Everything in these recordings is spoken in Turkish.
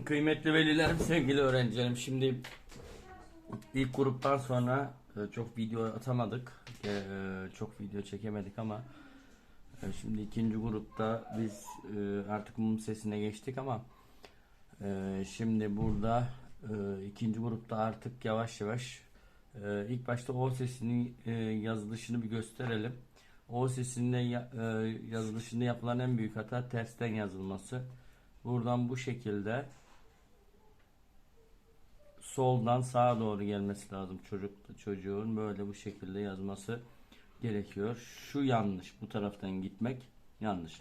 Kıymetli velilerim, sevgili öğrencilerim. Şimdi ilk gruptan sonra e, çok video atamadık. E, Çok video çekemedik ama e, şimdi ikinci grupta biz artık mum sesine geçtik ama şimdi burada ikinci grupta artık yavaş yavaş ilk başta O sesini e, yazılışını bir gösterelim. O e, yazılışında yapılan en büyük hata tersten yazılması. Buradan bu şekilde soldan sağa doğru gelmesi lazım çocuk çocuğun böyle bu şekilde yazması gerekiyor. Şu yanlış bu taraftan gitmek yanlış.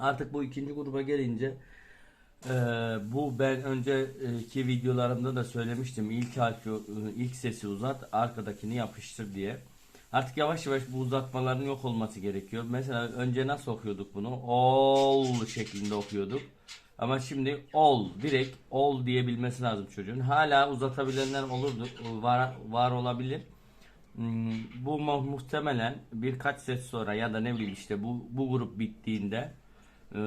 Artık bu ikinci gruba gelince e, bu ben önceki videolarımda da söylemiştim. İlk harfi, ilk sesi uzat, arkadakini yapıştır diye. Artık yavaş yavaş bu uzatmaların yok olması gerekiyor. Mesela önce nasıl okuyorduk bunu? All şeklinde okuyorduk. Ama şimdi all, direkt all diyebilmesi lazım çocuğun. Hala uzatabilenler olurdu, var, var olabilir. Hmm, Bu mu- muhtemelen birkaç ses sonra ya da ne bileyim işte bu bu grup bittiğinde e,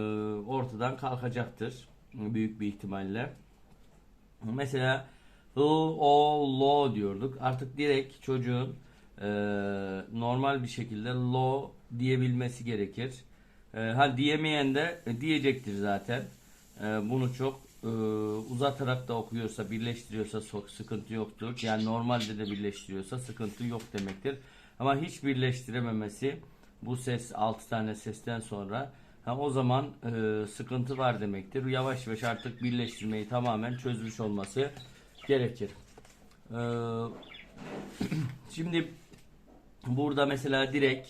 ortadan kalkacaktır büyük bir ihtimalle. Mesela l, o, lo diyorduk. Artık direkt çocuğun e, normal bir şekilde lo diyebilmesi gerekir. E, ha diyemeyen de e, diyecektir zaten. E, bunu çok e, uzatarak da okuyorsa, birleştiriyorsa sıkıntı yoktur. Yani normalde de birleştiriyorsa sıkıntı yok demektir. Ama hiç birleştirememesi bu ses 6 tane sesten sonra ha, o zaman e, sıkıntı var demektir. Yavaş yavaş artık birleştirmeyi tamamen çözmüş olması gerekir. E, şimdi burada mesela direkt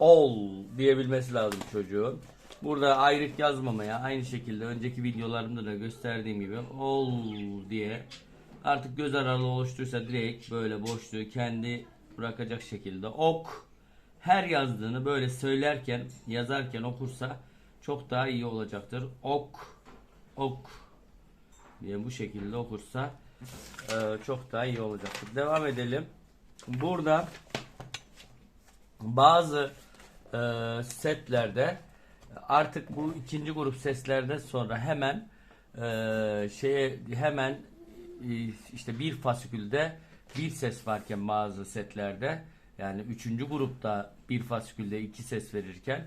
all diyebilmesi lazım çocuğun. Burada ayrık yazmamaya aynı şekilde önceki videolarımda da gösterdiğim gibi all diye artık göz aralığı oluşturursa direkt böyle boşluğu kendi bırakacak şekilde ok her yazdığını böyle söylerken yazarken okursa çok daha iyi olacaktır. Ok ok diye bu şekilde okursa e, çok daha iyi olacaktır. Devam edelim. Burada bazı e, setlerde artık bu ikinci grup seslerden sonra hemen e, şeye hemen e, işte bir fasikülde bir ses varken bazı setlerde yani üçüncü grupta bir fasikülde iki ses verirken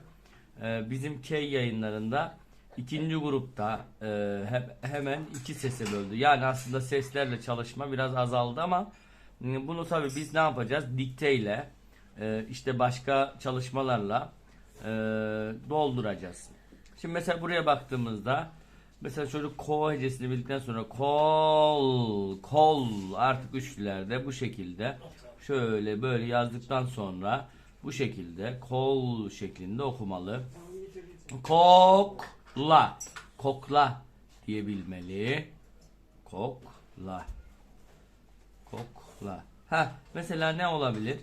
e, bizim K yayınlarında ikinci grupta e, he- hemen iki sese böldü. Yani aslında seslerle çalışma biraz azaldı ama e, bunu tabii biz ne yapacağız? Dikteyle e, işte başka çalışmalarla e, dolduracağız. Şimdi mesela buraya baktığımızda mesela çocuk ko hecesini bildikten sonra kol kol artık üçlülerde bu şekilde şöyle böyle yazdıktan sonra bu şekilde kol şeklinde okumalı. Kokla kokla diyebilmeli. Kokla. Kokla. Ha mesela ne olabilir?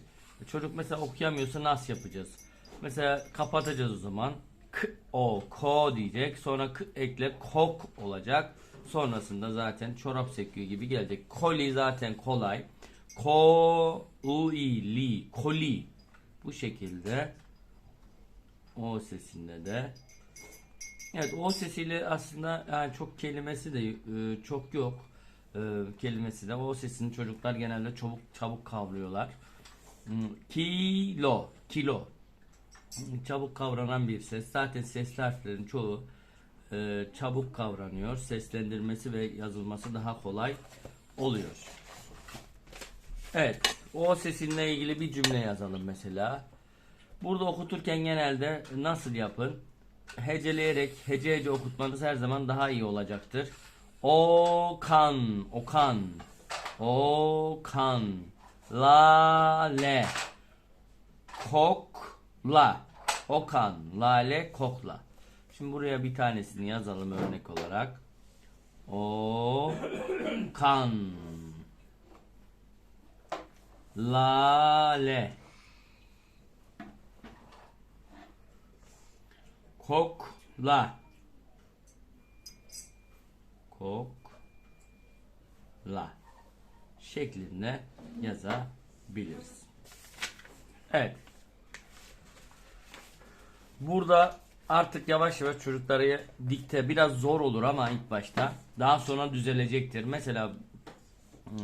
Çocuk mesela okuyamıyorsa nasıl yapacağız? Mesela kapatacağız o zaman. K o ko diyecek. Sonra k ekle kok olacak. Sonrasında zaten çorap sekiyor gibi gelecek. Koli zaten kolay. Ko u i li koli. Bu şekilde o sesinde de Evet o sesiyle aslında yani çok kelimesi de e, çok yok. E, kelimesi de o sesini çocuklar genelde çabuk çabuk kavruyorlar. Hmm, Kilo, kilo. Çabuk kavranan bir ses. Zaten sesli harflerin çoğu e, çabuk kavranıyor. Seslendirmesi ve yazılması daha kolay oluyor. Evet, o sesinle ilgili bir cümle yazalım mesela. Burada okuturken genelde nasıl yapın? Heceleyerek hece hece okutmanız her zaman daha iyi olacaktır. Okan, okan, okan, lale, kokla, okan, lale, kokla. Şimdi buraya bir tanesini yazalım örnek olarak. Okan, lale, kokla kokla şeklinde yazabiliriz. Evet. Burada Artık yavaş yavaş çocukları dikte biraz zor olur ama ilk başta daha sonra düzelecektir. Mesela hmm,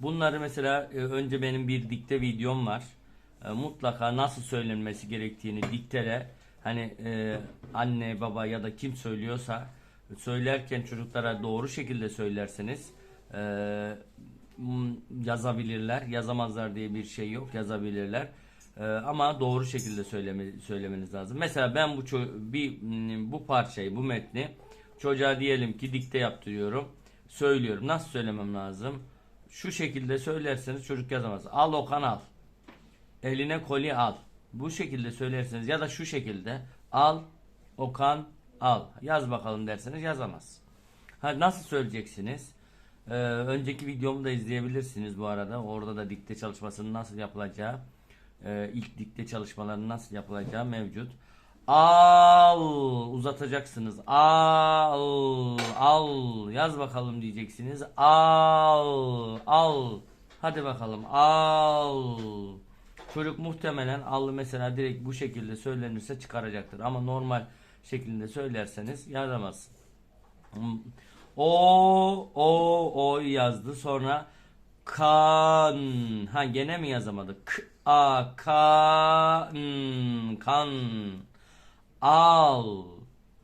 bunları mesela e, önce benim bir dikte videom var. E, Mutlaka nasıl söylenmesi gerektiğini diktele hani e, anne baba ya da kim söylüyorsa söylerken çocuklara doğru şekilde söylerseniz e, yazabilirler. Yazamazlar diye bir şey yok. Yazabilirler. Ee, ama doğru şekilde söyleme, söylemeniz lazım. Mesela ben bu bir bu parçayı, bu metni çocuğa diyelim ki dikte yaptırıyorum. Söylüyorum. Nasıl söylemem lazım? Şu şekilde söylerseniz çocuk yazamaz. Al Okan al. Eline koli al. Bu şekilde söylerseniz ya da şu şekilde al Okan al. Yaz bakalım derseniz yazamaz. Ha, nasıl söyleyeceksiniz? Ee, önceki videomu da izleyebilirsiniz bu arada. Orada da dikte çalışmasının nasıl yapılacağı, e, ilk dikte çalışmalarının nasıl yapılacağı mevcut. Al uzatacaksınız. Al al yaz bakalım diyeceksiniz. Al al. Hadi bakalım al. Çocuk muhtemelen al mesela direkt bu şekilde söylenirse çıkaracaktır. Ama normal şeklinde söylerseniz yazamaz. Hmm. O o o yazdı. Sonra kan. Ha gene mi yazamadı? K a kan al.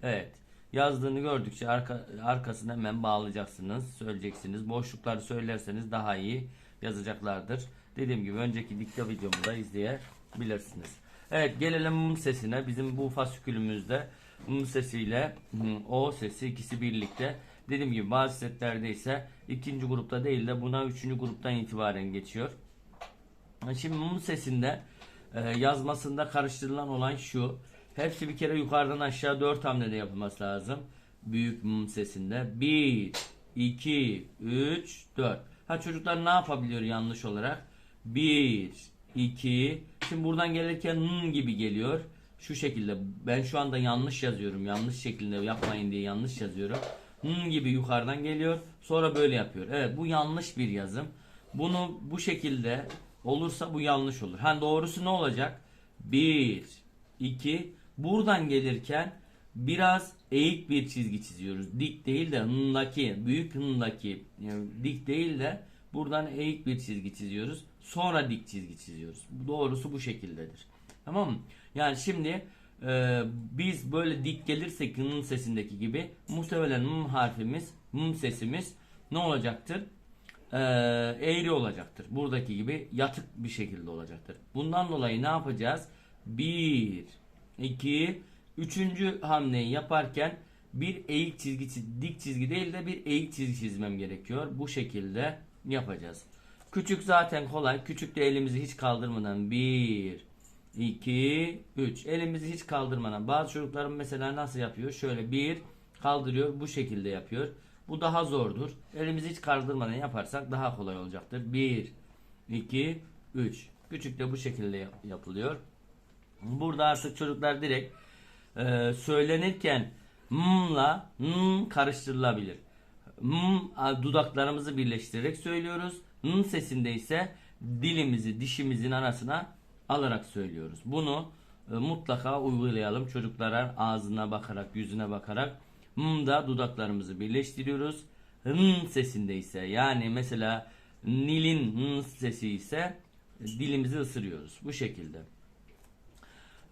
Evet. Yazdığını gördükçe arka, arkasına hemen bağlayacaksınız. Söyleyeceksiniz. Boşlukları söylerseniz daha iyi yazacaklardır. Dediğim gibi önceki dikte videomu da izleyebilirsiniz. Evet gelelim mum sesine. Bizim bu fasikülümüzde mum sesiyle o sesi ikisi birlikte. Dediğim gibi bazı setlerde ise ikinci grupta değil de buna üçüncü gruptan itibaren geçiyor. Şimdi mum sesinde e, yazmasında karıştırılan olan şu. Hepsi bir kere yukarıdan aşağı dört hamlede yapılması lazım. Büyük mum sesinde. 1, 2, 3, 4. Ha çocuklar ne yapabiliyor yanlış olarak? 1, 2. Şimdi buradan gelirken n gibi geliyor. Şu şekilde. Ben şu anda yanlış yazıyorum. Yanlış şekilde yapmayın diye yanlış yazıyorum. N gibi yukarıdan geliyor. Sonra böyle yapıyor. Evet bu yanlış bir yazım. Bunu bu şekilde olursa bu yanlış olur. Ha doğrusu ne olacak? 1, 2. Buradan gelirken biraz eğik bir çizgi çiziyoruz. Dik değil de hındaki, büyük hındaki yani dik değil de buradan eğik bir çizgi çiziyoruz. Sonra dik çizgi çiziyoruz. Doğrusu bu şekildedir. Tamam mı? Yani şimdi e, biz böyle dik gelirsek hının sesindeki gibi muhtemelen m harfimiz, m sesimiz ne olacaktır? Ee, eğri olacaktır. Buradaki gibi yatık bir şekilde olacaktır. Bundan dolayı ne yapacağız? 1 2 üçüncü hamleyi yaparken bir eğik çizgi çiz- dik çizgi değil de bir eğik çizgi çizmem gerekiyor. Bu şekilde yapacağız. Küçük zaten kolay. Küçük de elimizi hiç kaldırmadan 1 2 3 elimizi hiç kaldırmadan bazı çocuklarım mesela nasıl yapıyor? Şöyle bir kaldırıyor bu şekilde yapıyor. Bu daha zordur. Elimizi hiç kaldırmadan yaparsak daha kolay olacaktır. 1 2 3 Küçük de bu şekilde yap- yapılıyor. Burada artık çocuklar direkt e, söylenirken m'la n karıştırılabilir. M dudaklarımızı birleştirerek söylüyoruz. N sesinde ise dilimizi dişimizin arasına alarak söylüyoruz. Bunu e, mutlaka uygulayalım. Çocuklara ağzına bakarak, yüzüne bakarak m'da dudaklarımızı birleştiriyoruz. N sesinde ise yani mesela Nil'in n sesi ise dilimizi ısırıyoruz. Bu şekilde.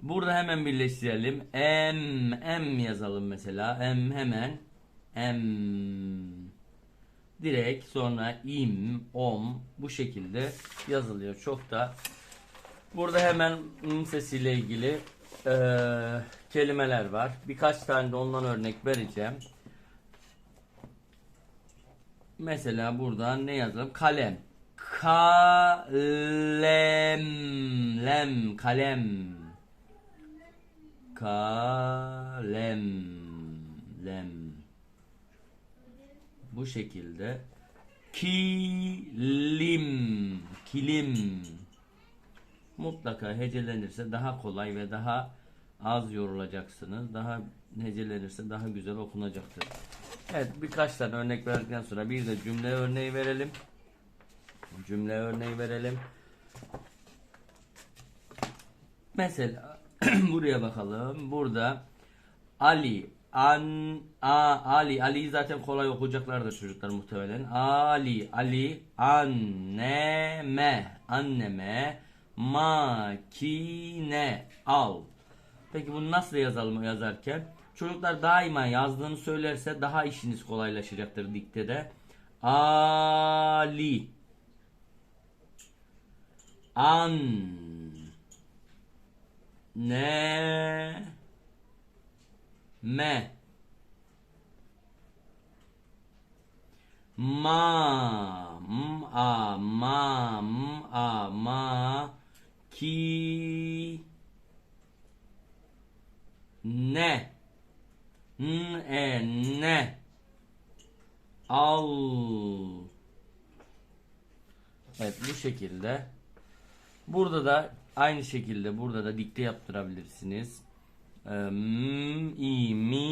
Burada hemen birleştirelim. M, M yazalım mesela. M hemen. M. Direkt sonra im, om bu şekilde yazılıyor. Çok da burada hemen m sesiyle ilgili eee, kelimeler var. Birkaç tane de ondan örnek vereceğim. Mesela buradan ne yazalım? Kalem. Kalem. Lem. Kalem. Kalem. Lem. Bu şekilde. Kilim. Kilim. Mutlaka hecelenirse daha kolay ve daha az yorulacaksınız. Daha hecelenirse daha güzel okunacaktır. Evet birkaç tane örnek verdikten sonra bir de cümle örneği verelim. Cümle örneği verelim. Mesela buraya bakalım. Burada Ali. An, a, Ali. Ali'yi zaten kolay okuyacaklardır çocuklar muhtemelen. Ali. Ali. Anneme. Anneme. Makine. Al. Peki bunu nasıl yazalım yazarken? Çocuklar daima yazdığını söylerse daha işiniz kolaylaşacaktır diktede. Ali. An. Ne. Me. Ma. M a ma m a ma ki ne? N e ne? Al. Evet bu şekilde. Burada da aynı şekilde burada da dikte yaptırabilirsiniz. Ee, i, mi,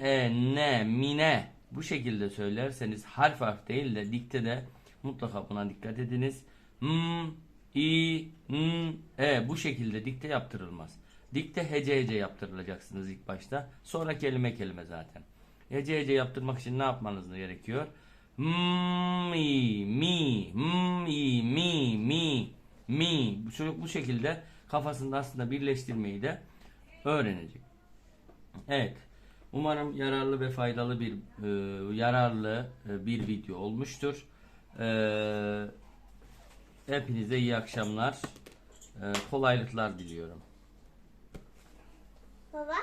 e, ne, mine bu şekilde söylerseniz harf harf değil de diktede mutlaka buna dikkat ediniz. M, i, n, e bu şekilde dikte yaptırılmaz. Dikte hece hece yaptırılacaksınız ilk başta. Sonra kelime kelime zaten. Hece hece yaptırmak için ne yapmanız gerekiyor? Mi, mi, mi, mi, mi, mi. Bu çocuk bu şekilde kafasında aslında birleştirmeyi de öğrenecek. Evet. Umarım yararlı ve faydalı bir e, yararlı e, bir video olmuştur. E, hepinize iyi akşamlar. E, kolaylıklar diliyorum. Baba.